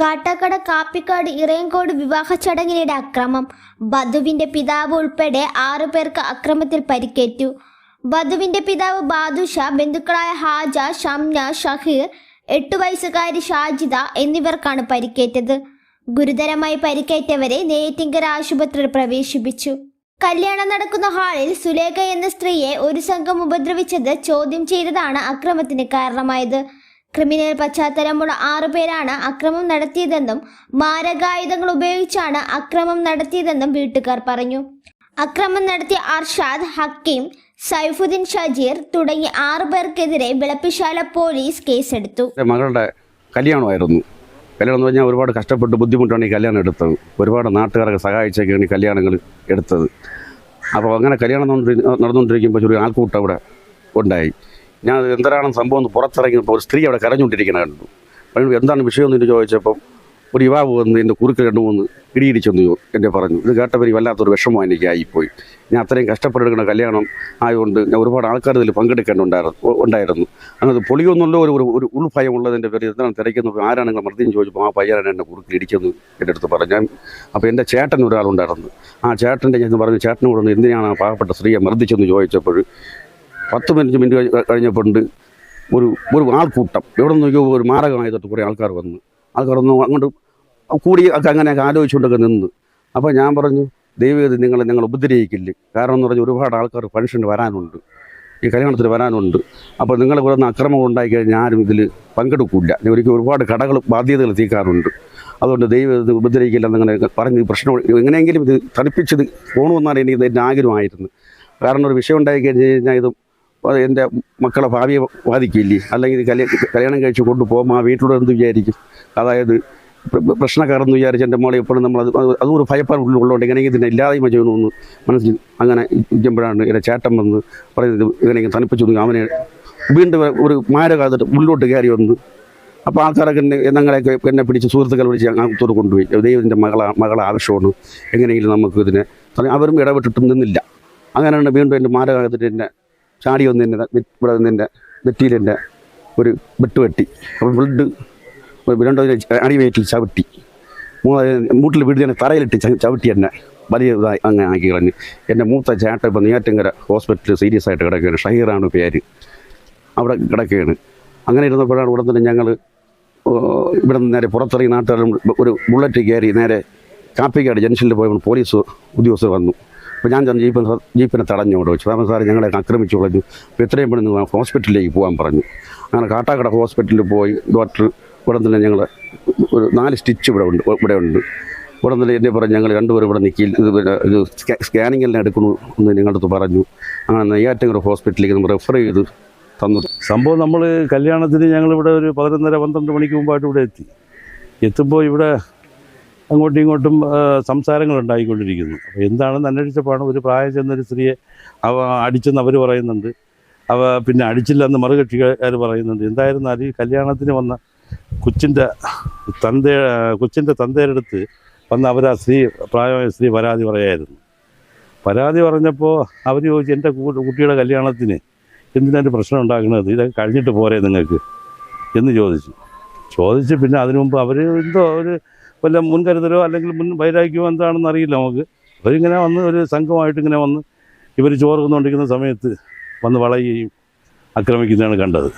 കാട്ടാക്കട കാപ്പിക്കാട് ഇറയങ്കോട് വിവാഹ ചടങ്ങിനിടെ അക്രമം. ബധുവിന്റെ പിതാവ് ഉൾപ്പെടെ ആറുപേർക്ക് അക്രമത്തിൽ പരിക്കേറ്റു. ബധുവിന്റെ പിതാവ് ബാദുഷ ബന്ധുക്കളായ ഹാജ ഷംന ഷഹീർ എട്ടു വയസ്സുകാരി ഷാജിദ എന്നിവർക്കാണ് പരിക്കേറ്റത്. ഗുരുതരമായി പരിക്കേറ്റവരെ നെയ്ത്തിങ്കര ആശുപത്രിയിൽ പ്രവേശിപ്പിച്ചു. കല്യാണം നടക്കുന്ന ഹാളിൽ സുലേഖ എന്ന സ്ത്രീയെ ഒരു സംഘം ഉപദ്രവിച്ചത് ചോദ്യം ചെയ്തതാണ് അക്രമത്തിന് കാരണമായത്. ക്രിമിനൽ പശ്ചാത്തലമുള്ള ആറുപേരാണ് അക്രമം നടത്തിയതെന്നും മാരകായുധങ്ങൾ ഉപയോഗിച്ചാണ് അക്രമം നടത്തിയതെന്നും വീട്ടുകാർ പറഞ്ഞു. അക്രമം നടത്തിയ അർഷാദ് ഹക്കീം സൈഫുദ്ദീൻ ഷജീർ തുടങ്ങി ആറു പേർക്കെതിരെ വിളപ്പിശാല പോലീസ് കേസെടുത്തു. മകളുടെ കല്യാണമായിരുന്നു. കല്യാണം എന്ന് പറഞ്ഞാൽ ഒരുപാട് കഷ്ടപ്പെട്ട് ബുദ്ധിമുട്ടാണ് ഈ കല്യാണം എടുത്തത്. ഒരുപാട് നാട്ടുകാരൊക്കെ സഹായിച്ചൊക്കെയാണ് ഈ കല്യാണങ്ങൾ എടുത്തത്. അപ്പോൾ അങ്ങനെ കല്യാണം നടന്നുകൊണ്ടിരി- നടന്നുകൊണ്ടിരിക്കുമ്പോൾ ഒരു ആൾക്കൂട്ടം അവിടെ ഉണ്ടായി. ഞാൻ എന്തരാണ് സംഭവം എന്ന് പുറത്തിറങ്ങിയപ്പോൾ ഒരു സ്ത്രീ അവിടെ കരഞ്ഞുകൊണ്ടിരിക്കുന്ന കണ്ടു. അപ്പോൾ എന്താണ് വിഷയം എന്ന് ചോദിച്ചപ്പോൾ ഒരു യുവാവ് വന്ന് എന്റെ കുറുക്ക് രണ്ടു മൂന്ന് ഇടിയിടിച്ചെന്ന് എന്നെ പറഞ്ഞു. ഇത് കേട്ടവർ വല്ലാത്തൊരു വിഷമം എനിക്ക് ആയിപ്പോയി. ഞാൻ അത്രയും കഷ്ടപ്പെട്ടെടുക്കുന്ന കല്യാണം ആയതുകൊണ്ട് ഞാൻ ഒരുപാട് ആൾക്കാർ ഇതിൽ പങ്കെടുക്കേണ്ടുണ്ടായിരുന്നു ഉണ്ടായിരുന്നു. അങ്ങനെ പൊളിയൊന്നുള്ള ഒരു ഒരു ഉൾഭയം ഉള്ളതിന്റെ പേര് എന്താണ് തിരക്കുന്നത് ആരാണ് നിങ്ങൾ മർദ്ദം ചോദിച്ചപ്പോൾ ആ പയ്യാനാണ് എന്നെ കുറുക്കിൽ ഇടിച്ചെന്ന് എന്റെ അടുത്ത് പറഞ്ഞു. ഞാൻ അപ്പോൾ എന്റെ ചേട്ടൻ ഒരാളുണ്ടായിരുന്നു. ആ ചേട്ടന്റെ ഞാൻ പറഞ്ഞു ചേട്ടനോട് എന്തിനാണ് ആ പാവപ്പെട്ട സ്ത്രീയെ മർദ്ദിച്ചെന്ന് ചോദിച്ചപ്പോൾ പത്ത് പതിനഞ്ച് മിനിറ്റ് കഴി- കഴിഞ്ഞപ്പോണ്ട് ഒരു ഒരു ആൾക്കൂട്ടം. എവിടെ നോക്കിയോ ഒരു മാരകമായതൊട്ട് കുറേ ആൾക്കാർ വന്ന്. ആൾക്കാർ വന്ന് അങ്ങോട്ട് കൂടി അങ്ങനെയൊക്കെ ആലോചിച്ചുകൊണ്ടൊക്കെ നിന്ന്. അപ്പോൾ ഞാൻ പറഞ്ഞു ദൈവം നിങ്ങൾ ഞങ്ങൾ ഉപദ്രവിക്കില്ല? കാരണം എന്ന് പറഞ്ഞാൽ ഒരുപാട് ആൾക്കാർ ഫംഗ്ഷന് വരാനുണ്ട്. ഈ കല്യാണത്തിന് വരാനുണ്ട്. അപ്പോൾ നിങ്ങളെ ഇവിടെ നിന്ന് അക്രമം ഉണ്ടായിക്കഴിഞ്ഞാൽ ആരും ഇതിൽ പങ്കെടുക്കില്ല. ഒരിക്കൽ ഒരുപാട് കടകൾ ബാധ്യതകൾ തീർക്കാറുണ്ട് അതുകൊണ്ട് ദൈവം ഇത് ഉപദ്രവിക്കില്ല എന്നങ്ങനെ പറഞ്ഞ് പ്രശ്നം എങ്ങനെയെങ്കിലും ഇത് തണുപ്പിച്ചത് പോകണമെന്നാണ് എനിക്ക് എന്റെ ആഗ്രഹമായിരുന്നു കാരണം ഒരു വിഷയം ഉണ്ടായി കഴിഞ്ഞ് കഴിഞ്ഞാൽ ഇത് എന്റെ മക്കളെ ഭാവിയെ ബാധിക്കില്ലേ? അല്ലെങ്കിൽ കല്യാണം കഴിച്ച് കൊണ്ടുപോകും ആ വീട്ടിലൂടെ എന്ത് വിചാരിക്കും? അതായത് പ്ര- പ്ര- പ്രശ്നക്കാരെന്ന് വിചാരിച്ച് എന്റെ മോളെ എപ്പോഴും നമ്മൾ അത് അത് ഒരു ഭയപ്പാട് ഇങ്ങനെ ഇതിനെ ഇല്ലാതെയും ചെയ്യണമെന്ന് മനസ്സിൽ അങ്ങനെ ഇരിക്കുമ്പോഴാണ് എന്റെ ചേട്ടൻ വന്ന് പറയുന്നത്. ഇങ്ങനെ തണുപ്പിച്ചു. അവനെ വീണ്ടും ഒരു മാരകാതിട്ട് ഉള്ളിലോട്ട് കയറി വന്ന് അപ്പോൾ ആൾക്കാരൊക്കെ എന്നെ ഞങ്ങളെയൊക്കെ എന്നെ പിടിച്ച് സുഹൃത്തുക്കൾ വിളിച്ച് അങ്ങോട്ട് കൊണ്ടുപോയി. ദൈവത്തിന്റെ മകള മകളെ ആവശ്യമാണ്. എങ്ങനെയെങ്കിലും നമുക്ക് ഇതിനെ അവരും ഇടപെട്ടിട്ടും നിന്നില്ല. അങ്ങനെയാണ് വീണ്ടും എന്റെ മാരകാതിട്ട് എന്നെ ചാടി വന്ന് എന്റെ ഇവിടെ നിന്ന് എന്റെ നെറ്റിയിലെന്റെ ഒരു വെട്ട് വെട്ടി. അപ്പോൾ ബ്ലഡ് രണ്ടോ അടി അടിവയറ്റിൽ ചവിട്ടി. മൂട്ടിൽ വീട്ടിൽ തന്നെ തറയിലിട്ട് ചവിട്ടി എന്നെ വലിയ ഇതായി അങ്ങനെ ആക്കി കളഞ്ഞ്. എന്റെ മൂത്ത ചേട്ട ഇപ്പം നെയ്യാറ്റിങ്കര ഹോസ്പിറ്റലിൽ സീരിയസ് ആയിട്ട് കിടക്കുകയാണ്. ഷഹീറാണ് പേര്. അവിടെ കിടക്കുകയാണ്. അങ്ങനെ ഇരുന്നപ്പോഴാണ് ഉടൻ തന്നെ ഞങ്ങൾ ഇവിടെ നിന്ന് നേരെ പുറത്തിറങ്ങി നാട്ടുകാരും ഒരു ബുള്ളറ്റ് കയറി നേരെ കാപ്പിക്കാട് ജംഗ്ഷനിൽ പോയപ്പോൾ പോലീസ് ഉദ്യോഗസ്ഥർ വന്നു. അപ്പോൾ ഞാൻ ചെന്ന് ജീപ്പിന് ജീപ്പിനെ തടഞ്ഞു കൊണ്ട് വെച്ചു. സാറേ ഞങ്ങളെ ആക്രമിച്ചു കളഞ്ഞു. അപ്പോൾ എത്രയും പെട്ടെന്ന് ഹോസ്പിറ്റലിലേക്ക് പോകാൻ പറഞ്ഞു. അങ്ങനെ കാട്ടാക്കട ഹോസ്പിറ്റലിൽ പോയി. ഡോക്ടർ ഇവിടെ തന്നെ ഞങ്ങൾ ഒരു നാല് സ്റ്റിച്ച് ഇവിടെ ഉണ്ട് ഇവിടെ ഉണ്ട്. ഇവിടെ നിന്ന് എന്നെ പറഞ്ഞു ഞങ്ങൾ രണ്ടുപേരും ഇവിടെ നിൽക്കി ഇത് സ്കാനിങ് എല്ലാം എടുക്കണു എന്ന് ഞങ്ങളുടെ പറഞ്ഞു. അങ്ങനെ നെയ്യാറ്റിങ്കര ഹോസ്പിറ്റലിലേക്ക് നമ്മൾ റെഫർ ചെയ്ത് തന്നു. സംഭവം നമ്മൾ കല്യാണത്തിന് ഞങ്ങളിവിടെ ഒരു പതിനൊന്നര പന്ത്രണ്ട് മണിക്ക് മുമ്പായിട്ട് ഇവിടെ എത്തി. എത്തുമ്പോൾ ഇവിടെ അങ്ങോട്ടും ഇങ്ങോട്ടും സംസാരങ്ങൾ ഉണ്ടായിക്കൊണ്ടിരിക്കുന്നു അപ്പോൾ എന്താണെന്ന് അന്വേഷിച്ചപ്പോഴാണ് ഒരു പ്രായം ചെന്നൊരു സ്ത്രീയെ അവ അടിച്ചെന്ന് അവർ പറയുന്നുണ്ട്. അവ പിന്നെ അടിച്ചില്ലെന്ന് മറുകക്ഷിക്കാർ പറയുന്നുണ്ട്. എന്തായിരുന്നാലും ഈ കല്യാണത്തിന് വന്ന കൊച്ചിന്റെ തന്ത കൊച്ചിന്റെ തന്തേരെടുത്ത് വന്ന അവർ ആ സ്ത്രീ പ്രായമായ സ്ത്രീ പരാതി പറയായിരുന്നു. പരാതി പറഞ്ഞപ്പോൾ അവർ ചോദിച്ചു എന്റെ കുട്ടിയുടെ കല്യാണത്തിന് എന്തിനാണ് പ്രശ്നം ഉണ്ടാക്കുന്നത്? ഇതൊക്കെ കഴിഞ്ഞിട്ട് പോരെ നിങ്ങൾക്ക്? എന്ന് ചോദിച്ചു. ചോദിച്ച് പിന്നെ അതിനു മുമ്പ് അവർ എന്തോ ഒരു വല്ല മുൻകരുതലോ അല്ലെങ്കിൽ മുൻ വൈരാഗ്യമോ എന്താണെന്ന് അറിയില്ല നമുക്ക്. അവരിങ്ങനെ വന്ന് ഒരു സംഘമായിട്ട് ഇങ്ങനെ വന്ന് ഇവർ ചോറ് സമയത്ത് വന്ന് വളയുകയും ആക്രമിക്കുന്നതാണ് കണ്ടത്.